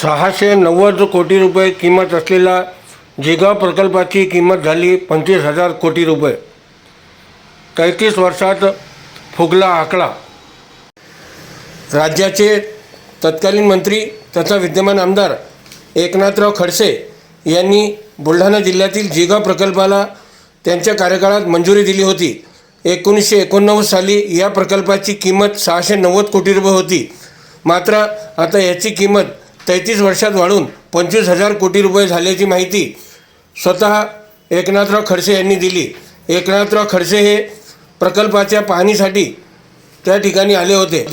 सहाशे नव्वद कोटी रुपये किंमत असलेला जिगाव प्रकल्पाची किंमत झाली पंचवीस हजार कोटी रुपये. तेहतीस वर्षात फुगला आकडा. राज्याचे तत्कालीन मंत्री तथा विद्यमान आमदार एकनाथराव खडसे यांनी बुलढाणा जिल्ह्यातील जिगाव प्रकल्पाला त्यांच्या कार्यकाळात मंजुरी दिली होती. एकोणीसशे एकोणनव्वद साली या प्रकल्पाची किंमत सहाशे नव्वद कोटी रुपये होती. मात्र आता याची किंमत तेहतीस वर्षात वाढून पंचवीस हजार कोटी रुपये झाल्याची माहिती स्वतः एकनाथराव खडसे यांनी दिली. एकनाथराव खडसे हे प्रकल्पाच्या पाहणीसाठी त्या ठिकाणी आले होते.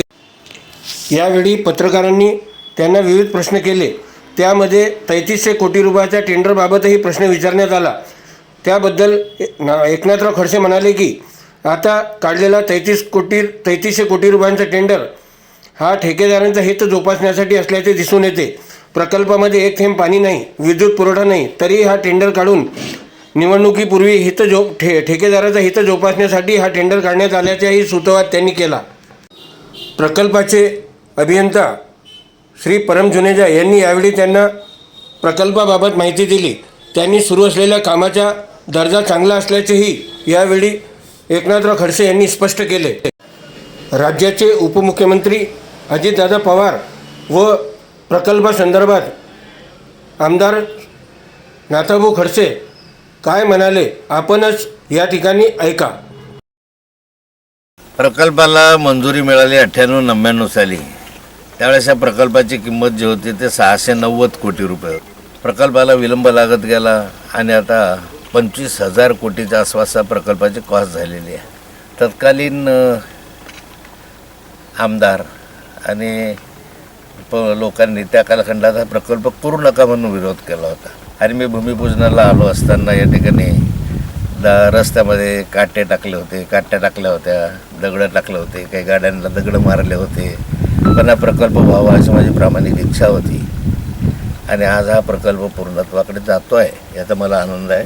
यावेळी पत्रकारांनी त्यांना विविध प्रश्न केले. त्यामध्ये तेहतीसशे कोटी रुपयाच्या टेंडरबाबतही प्रश्न विचारण्यात आला. त्याबद्दल ना- एकनाथराव खडसे म्हणाले की आता काढलेला तेहतीस कोटी तेहतीसशे कोटी रुपयांचा टेंडर हा ठेकेदारांचा हित जोपासण्यासाठी असल्याचे दिसून येते. प्रकल्पामध्ये एक थेंब पाणी नाही विद्युत पुरवठा नाही तरी हा टेंडर काढून निवडणुकीपूर्वी हित जो ठे ठेकेदाराचा हित जोपासण्यासाठी हा टेंडर काढण्यात आल्याचाही सुतवाद त्यांनी केला. प्रकल्पाचे अभियंता श्री परम जुनेजा यांनी यावेळी त्यांना प्रकल्पाबाबत माहिती दिली. त्यांनी सुरू असलेल्या कामाचा दर्जा चांगला असल्याचेही यावेळी एकनाथराव खडसे यांनी स्पष्ट केले. राज्याचे उपमुख्यमंत्री अजितदादा पवार व प्रकल्पासंदर्भात आमदार नाथाभाऊ खडसे काय म्हणाले आपणच या ठिकाणी ऐका. प्रकल्पाला मंजुरी मिळाली अठ्ठ्याण्णव नव्याण्णव साली. त्यावेळेस या प्रकल्पाची किंमत जी होती ते सहाशे नव्वद कोटी रुपये होती. प्रकल्पाला विलंब लागत गेला आणि आता पंचवीस हजार कोटीच्या आसपास प्रकल्पाची कॉस्ट झालेली आहे. तत्कालीन आमदार आणि प लोकांनी त्या कालखंडाचा प्रकल्प करू नका म्हणून विरोध केला होता. आणि मी भूमिपूजनाला आलो असताना या ठिकाणी द रस्त्यामध्ये काटे टाकले होते काट्या टाकल्या होत्या दगडं टाकले होते काही गाड्यांना दगडं मारले होते. पण हा प्रकल्प व्हावा अशी माझी प्रामाणिक इच्छा होती. आणि आज हा प्रकल्प पूर्णत्वाकडे जातो आहे याचा मला आनंद आहे.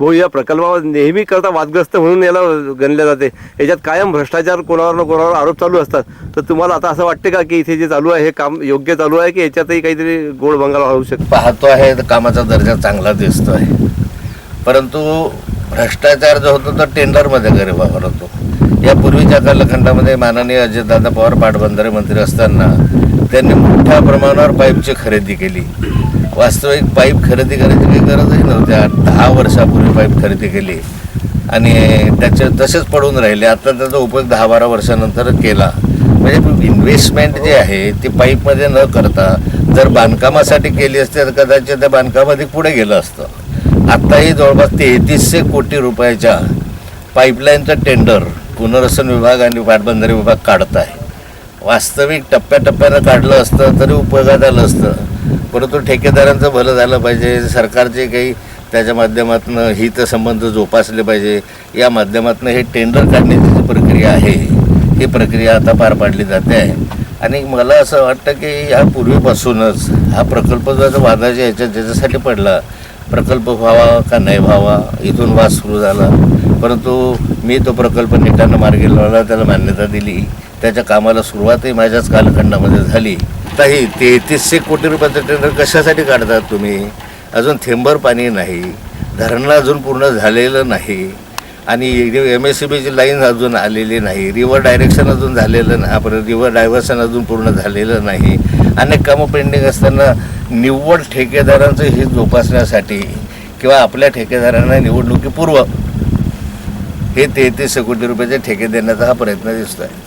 भाऊ या प्रकल्पावर नेहमी करता वादग्रस्त म्हणून याला गणले जाते. याच्यात कायम भ्रष्टाचार कोणावर ना कोणावर आरोप चालू असतात. तर तुम्हाला आता असं वाटते का की इथे जे चालू आहे हे काम योग्य चालू आहे की याच्यातही काहीतरी गोड बंगाल होऊ शकतो? पाहतो आहे कामाचा दर्जा चांगला दिसतो आहे परंतु भ्रष्टाचार जो होतो तो टेंडरमध्ये गरीबावर होतो. यापूर्वीच्या कालखंडामध्ये माननीय अजितदादा पवार पाटबंधारे मंत्री असताना त्यांनी मोठ्या प्रमाणावर पाईपची खरेदी केली. वास्तविक पाईप खरेदी करायची काही गरजही नव्हती. आठ दहा वर्षापूर्वी पाईप खरेदी केली. आणि त्याचे तसेच पडून राहिले. आता त्याचा उपयोग दहा बारा वर्षानंतर केला. म्हणजे इन्व्हेस्टमेंट जे आहे ती पाईपमध्ये न करता जर बांधकामासाठी केली असते तर कदाचित त्या बांधकामामध्ये पुढे गेलं असतं. आत्ताही जवळपास तेहतीसशे कोटी रुपयाच्या पाईपलाईनचं टेंडर पुनर्वसन विभाग आणि पाटबंधारे विभाग काढत आहे वास्तविक टप्प्याटप्प्यानं काढलं असतं तरी उपयोगात आलं असतं. परंतु ठेकेदारांचं भलं झालं पाहिजे. सरकारचे काही त्याच्या माध्यमातून हितसंबंध जोपासले पाहिजे या माध्यमातून हे टेंडर काढण्याची जी प्रक्रिया आहे ही प्रक्रिया आता पार पाडली जाते आहे. आणि मला असं वाटतं की या पूर्वीपासूनच हा प्रकल्प जो वादाच्या ह्याच्यात ज्याच्यासाठी पडला प्रकल्प व्हावा का नाही व्हावा इथून वाद सुरू झाला. परंतु मी तो प्रकल्प नेटानं मार्गी लावला त्याला मान्यता दिली. त्याच्या कामाला सुरुवातही माझ्याच कालखंडामध्ये झाली. आत्ताही तेहतीसशे कोटी रुपयाचं टेंडर कशासाठी काढतात तुम्ही? अजून थेंबर पाणी नाही. धरणं अजून पूर्ण झालेलं नाही. आणि एम एस सी बीची लाईन अजून आलेली नाही. रिव्हर डायरेक्शन अजून झालेलं नाही. आपण रिव्हर डायव्हर्शन अजून पूर्ण झालेलं नाही. अनेक कामं पेंडिंग असताना निव्वळ ठेकेदारांचं हित जोपासण्यासाठी किंवा आपल्या ठेकेदारांना निवडणुकीपूर्व हे तेहतीसशे कोटी रुपयाचे ठेके देण्याचा हा प्रयत्न दिसतो आहे